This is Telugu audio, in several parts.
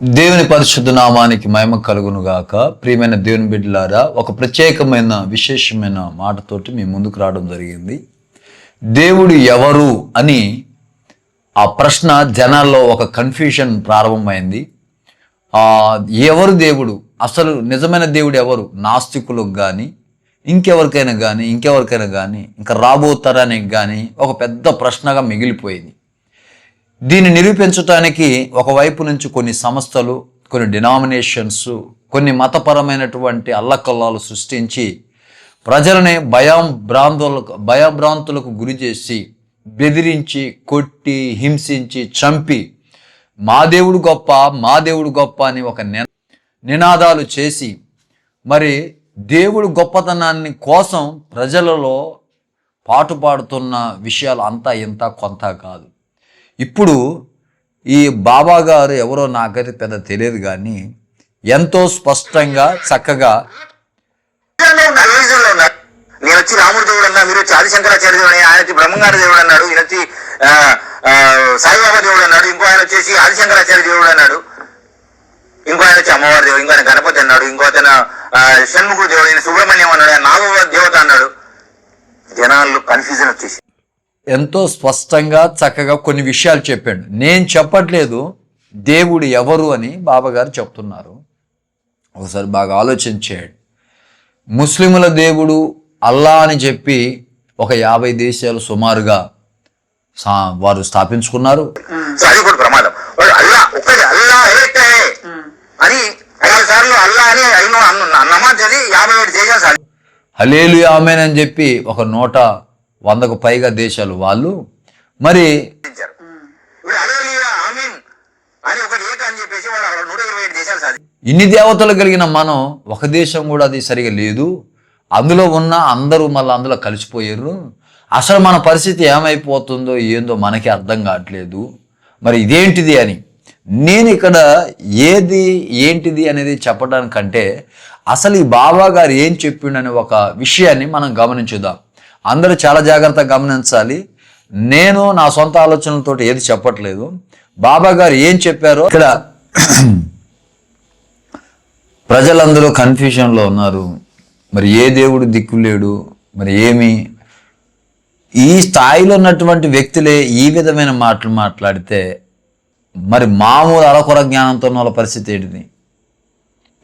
దేవుని పరిశుద్ధ నామానికి మహిమ కలుగును గాక ప్రియమైన దేవుని బిడ్డలారా ఒక ప్రత్యేకమైన విశేషమైన మాటతోటి మీ ముందుకు రావడం జరిగింది. దేవుడు ఎవరు అని ఆ ప్రశ్న జనాల్లో ఒక కన్ఫ్యూషన్ ప్రారంభమైంది. ఎవరు దేవుడు? అసలు నిజమైన దేవుడు ఎవరు? నాస్తికులకు కానీ ఇంకెవరికైనా కానీ ఇంకెవరికైనా కానీ ఇంకా రాబోతారానికి కానీ ఒక పెద్ద ప్రశ్నగా మిగిలిపోయింది. దీన్ని నిరూపించటానికి ఒకవైపు నుంచి కొన్ని సంస్థలు కొన్ని డినామినేషన్స్ కొన్ని మతపరమైనటువంటి అల్లకల్లాలు సృష్టించి ప్రజలని భయం భ్రాంతులకు భయభ్రాంతులకు గురి చేసి బెదిరించి కొట్టి హింసించి చంపి మా దేవుడు గొప్ప మా దేవుడు గొప్ప అని ఒక ని- నినాదాలు చేసి మరి దేవుడు గొప్పతనాన్ని కోసం ప్రజలలో పాటుపాడుతున్న విషయాలు అంతా ఇంత కొంత కాదు. ఇప్పుడు ఈ బాబా గారు ఎవరో నాకైతే పెద్ద తెలియదు కానీ ఎంతో స్పష్టంగా చక్కగా నేను వచ్చి రాముడు దేవుడు అన్నా మీరు వచ్చి ఆదిశంకరాచార్య దేవుడు అని ఆయన వచ్చి బ్రహ్మంగారి దేవుడు అన్నాడు ఈయన వచ్చి ఆ, సాయిబాబా దేవుడు అన్నాడు ఇంకో ఆయన వచ్చేసి ఆదిశంకరాచార్య దేవుడు అన్నాడు. ఇంకో ఆయన వచ్చి అమ్మవారి దేవుడు ఇంకో ఆయన గణపతి అన్నాడు ఇంకో అతను ఆ, షణ్ముఖుడు దేవుడు ఆయన సుబ్రహ్మణ్యం అన్నాడు ఆయన నాగవ దేవత అన్నాడు. జనాల్లో కన్ఫ్యూజన్ వచ్చేసి ఎంతో స్పష్టంగా చక్కగా కొన్ని విషయాలు చెప్పాడు. నేను చెప్పట్లేదు దేవుడు ఎవరు అని బాబా గారు చెప్తున్నారు. ఒకసారి బాగా ఆలోచించాడు ముస్లిముల దేవుడు అల్లా అని చెప్పి ఒక యాభై దేశాలు సుమారుగా వారు స్థాపించుకున్నారు. ప్రమాదం. అని ఐదు సార్లు అల్లా అని అయిన నమాజ్ చదివి యాభై ఏడు దేశాలు సాధించారు. హలేలు ఆమెన్ అని చెప్పి ఒక నూట వందకు పైగా దేశాలు వాళ్ళు. మరి ఇన్ని దేవతలు కలిగిన మనం ఒక దేశం కూడా అది సరిగా లేదు. అందులో ఉన్న అందరూ మళ్ళీ అందులో కలిసిపోయారు. అసలు మన పరిస్థితి ఏమైపోతుందో ఏందో మనకి అర్థం కావట్లేదు. మరి ఇదేంటిది అని నేను ఇక్కడ ఏది ఏంటిది అనేది చెప్పడానికంటే అసలు ఈ బాబా గారు ఏం చెప్పిండనే ఒక విషయాన్ని మనం గమనించుదాం. అందరూ చాలా జాగ్రత్తగా గమనించాలి. నేను నా సొంత ఆలోచనలతో ఏది చెప్పట్లేదు. బాబా గారు ఏం చెప్పారో ఇక్కడ ప్రజలందరూ కన్ఫ్యూషన్లో ఉన్నారు. మరి ఏ దేవుడు దిక్కు లేడు? మరి ఏమి? ఈ స్థాయిలో ఉన్నటువంటి వ్యక్తులే ఈ విధమైన మాటలు మాట్లాడితే మరి మామూలు అలకొర జ్ఞానంతో ఉన్న వాళ్ళ పరిస్థితి ఏంటిది?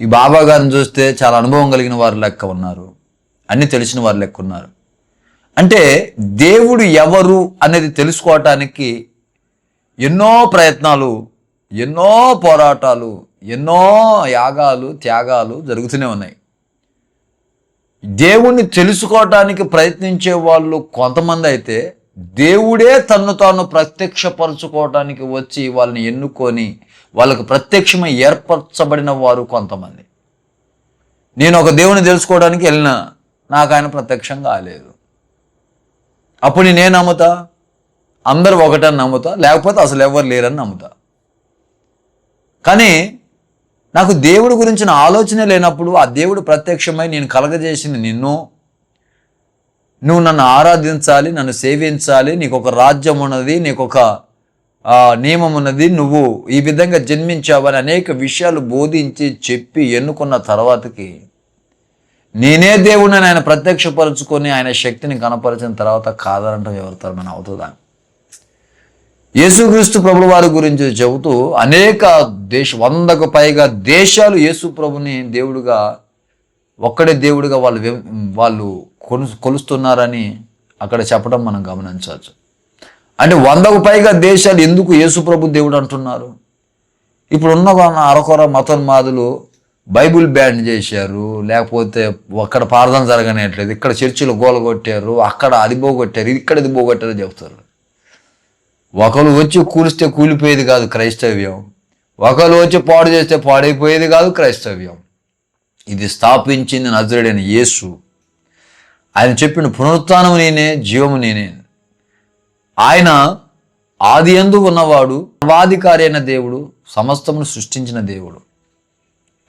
ఈ బాబా గారిని చూస్తే చాలా అనుభవం కలిగిన వారు లెక్క ఉన్నారు. అన్నీ తెలిసిన వారు లెక్క ఉన్నారు. అంటే దేవుడు ఎవరు అనేది తెలుసుకోవటానికి ఎన్నో ప్రయత్నాలు ఎన్నో పోరాటాలు ఎన్నో యాగాలు త్యాగాలు జరుగుతూనే ఉన్నాయి. దేవుణ్ణి తెలుసుకోవటానికి ప్రయత్నించే వాళ్ళు కొంతమంది అయితే దేవుడే తన్ను తాను ప్రత్యక్షపరచుకోవటానికి వచ్చి వాళ్ళని ఎన్నుకొని వాళ్ళకు ప్రత్యక్షమై ఏర్పరచబడిన వారు కొంతమంది. నేను ఒక దేవుని తెలుసుకోవడానికి వెళ్ళినా నాకు ఆయన ప్రత్యక్షం కాలేదు. అప్పుడు నేను నమ్ముతా? అందరూ ఒకటని నమ్ముతా లేకపోతే అసలు ఎవరు లేరని నమ్ముతా. కానీ నాకు దేవుడి గురించిన ఆలోచన లేనప్పుడు ఆ దేవుడు ప్రత్యక్షమై నేను కలగజేసిన నిన్ను. నువ్వు నన్ను ఆరాధించాలి నన్ను సేవించాలి నీకు ఒక రాజ్యం ఉన్నది నీకు ఒక నియమం ఉన్నది నువ్వు ఈ విధంగా జన్మించావని అనేక విషయాలు బోధించి చెప్పి ఎన్నుకున్న తర్వాతకి నేనే దేవుడిని ఆయన ప్రత్యక్షపరుచుకొని ఆయన శక్తిని కనపరిచిన తర్వాత కాదనటం ఎవరితో మన అవుతుందా? యేసుక్రీస్తు ప్రభుల వారి గురించి చెబుతూ అనేక దేశ వందకు పైగా దేశాలు యేసు ప్రభుని దేవుడుగా ఒక్కడే దేవుడిగా వాళ్ళు వాళ్ళు కొలు కొలుస్తున్నారని అక్కడ చెప్పడం మనం గమనించవచ్చు. అంటే వందకు పైగా దేశాలు ఎందుకు యేసు ప్రభు దేవుడు అంటున్నారు? ఇప్పుడున్న అరకొర మతోన్మాదులు బైబిల్ బ్యాన్ చేశారు లేకపోతే అక్కడ ప్రార్థన జరగనేట్లేదు ఇక్కడ చర్చిలో గోల కొట్టారు అక్కడ అది పోగొట్టారు ఇక్కడ ఇది పోగొట్టారు చెప్తారు. ఒకరు వచ్చి కూలిస్తే కూలిపోయేది కాదు క్రైస్తవ్యం. ఒకరు వచ్చి పాడు చేస్తే పాడైపోయేది కాదు క్రైస్తవ్యం. ఇది స్థాపించింది నజరుడైన యేసు. ఆయన చెప్పిన పునరుత్నం నేనే జీవము నేనే. ఆయన ఆది ఎందు ఉన్నవాడు సర్వాధికారి అయిన దేవుడు సమస్తమును సృష్టించిన దేవుడు.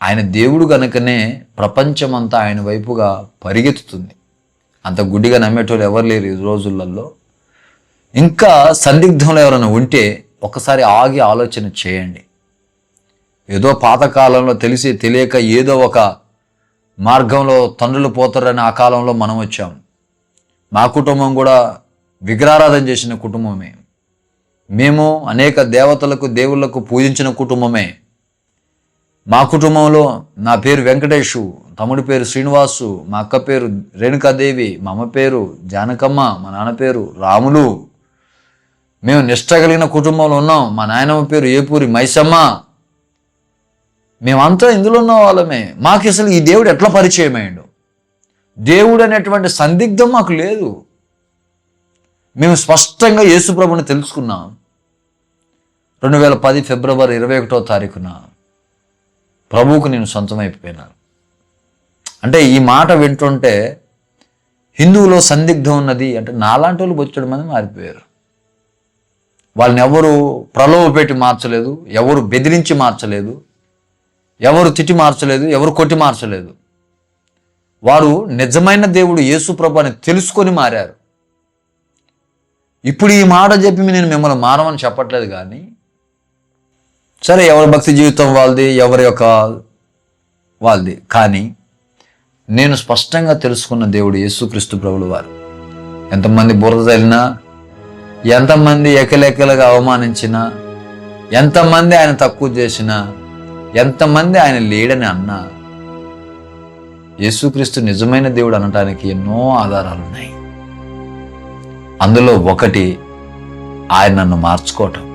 ఆయన దేవుడు గనుకనే ప్రపంచమంతా ఆయన వైపుగా పరిగెత్తుతుంది. అంత గుడ్డిగా నమ్మేటోళ్ళు ఎవరు లేరు ఈ రోజులలో. ఇంకా సందిగ్ధంలో ఎవరైనా ఉంటే ఒకసారి ఆగి ఆలోచన చేయండి. ఏదో పాతకాలంలో తెలిసి తెలియక ఏదో ఒక మార్గంలో తండ్రులు పోతారని ఆ కాలంలో మనం వచ్చాం. మా కుటుంబం కూడా విగ్రహారాధన చేసిన కుటుంబమే. మేము అనేక దేవతలకు దేవుళ్ళకు పూజించిన కుటుంబమే. మా కుటుంబంలో నా పేరు వెంకటేషు తమ్ముడి పేరు శ్రీనివాసు మా అక్క పేరు రేణుకాదేవి మా అమ్మ పేరు జానకమ్మ మా నాన్న పేరు రాములు. మేము నిష్ట కలిగిన కుటుంబంలో ఉన్నాం. మా నాయనమ్మ పేరు ఏపూరి మైసమ్మ. మేమంతా ఇందులో ఉన్న వాళ్ళమే. మాకు అసలు ఈ దేవుడు ఎట్లా పరిచయం అయ్యాడు? దేవుడు అనేటువంటి సందిగ్ధం మాకు లేదు. మేము స్పష్టంగా యేసుప్రభుని తెలుసుకున్నాం. రెండు వేల పది ఫిబ్రవరి ఇరవై ఒకటో తారీఖున ప్రభువుకు నేను సొంతమైపోయినాను. అంటే ఈ మాట వింటుంటే హిందువులో సందిగ్ధం ఉన్నది అంటే నాలాంటి వాళ్ళు బొచ్చడం మంది మారిపోయారు. వాళ్ళని ఎవరు ప్రలోభ పెట్టి మార్చలేదు ఎవరు బెదిరించి మార్చలేదు ఎవరు తిట్టి మార్చలేదు ఎవరు కొట్టి మార్చలేదు. వారు నిజమైన దేవుడు యేసు అని తెలుసుకొని మారారు. ఇప్పుడు ఈ మాట చెప్పి నేను మిమ్మల్ని మారమని చెప్పట్లేదు కానీ సరే ఎవరి భక్తి జీవితం వాళ్ళది ఎవరి యొక్క వాళ్ళది. కానీ నేను స్పష్టంగా తెలుసుకున్న దేవుడు యేసుక్రీస్తు ప్రభులు వారు. ఎంతమంది బురద తల్లినా ఎంతమంది ఎకలెక్కలుగా అవమానించినా ఎంతమంది ఆయన తక్కువ చేసినా ఎంతమంది ఆయన లేడని అన్నా యేసుక్రీస్తు నిజమైన దేవుడు అనటానికి ఎన్నో ఆధారాలు ఉన్నాయి అందులో ఒకటి ఆయన నన్ను మార్చుకోవటం.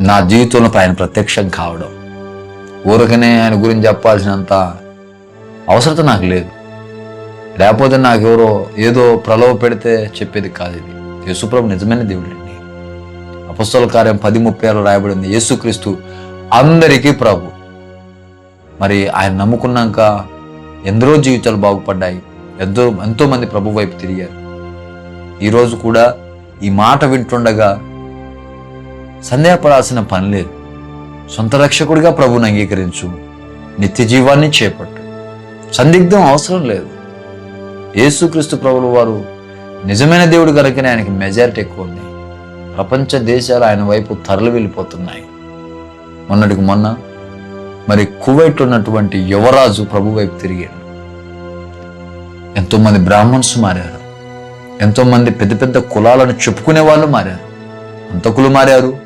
నా జీవితంలో ఆయన ప్రత్యక్షం కావడం. ఊరికనే ఆయన గురించి చెప్పాల్సినంత అవసరత నాకు లేదు. లేకపోతే నాకెవరో ఏదో ప్రలోభ పెడితే చెప్పేది కాదు ఇది. యేసుప్రభు నిజమైన దేవుడు అండి అపస్తుల కార్యం పది ముప్పై ఆరు రాయబడింది. యేసుక్రీస్తు అందరికీ ప్రభు. మరి ఆయన నమ్ముకున్నాక ఎందరో జీవితాలు బాగుపడ్డాయి. ఎంతో ఎంతోమంది ప్రభు వైపు తిరిగారు. ఈరోజు కూడా ఈ మాట వింటుండగా సందేహపడాల్సిన పని లేదు. సొంత రక్షకుడిగా ప్రభుని అంగీకరించు. నిత్య జీవాన్ని చేపట్టు. సందిగ్ధం అవసరం లేదు. యేసుక్రీస్తు ప్రభులు వారు నిజమైన దేవుడు కనుకనే ఆయనకి మెజారిటీ ఎక్కువ ఉంది. ప్రపంచ దేశాలు ఆయన వైపు తరలి వెళ్ళిపోతున్నాయి. మొన్నటికి మొన్న మరి కువైట్ ఉన్నటువంటి యువరాజు ప్రభు వైపు తిరిగాడు. ఎంతోమంది బ్రాహ్మణ్స్ మారారు. ఎంతోమంది పెద్ద పెద్ద కులాలను చెప్పుకునే వాళ్ళు మారారు. అంతకులు మారారు.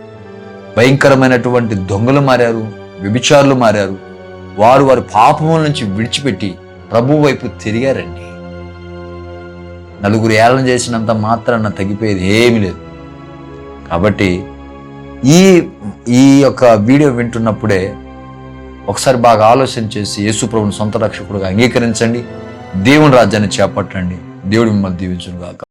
భయంకరమైనటువంటి దొంగలు మారారు వ్యభిచారులు మారారు. వారు వారి పాపముల నుంచి విడిచిపెట్టి ప్రభు వైపు తిరిగారండి. నలుగురు ఏళ్ళను చేసినంత మాత్రాన తగ్గిపోయేది ఏమీ లేదు. కాబట్టి ఈ ఈ యొక్క వీడియో వింటున్నప్పుడే ఒకసారి బాగా ఆలోచన చేసి యేసు ప్రభుని సొంత రక్షకుడుగా అంగీకరించండి. దేవుని రాజ్యాన్ని చేపట్టండి. దేవుడు మిమ్మల్ని దీవించును కాక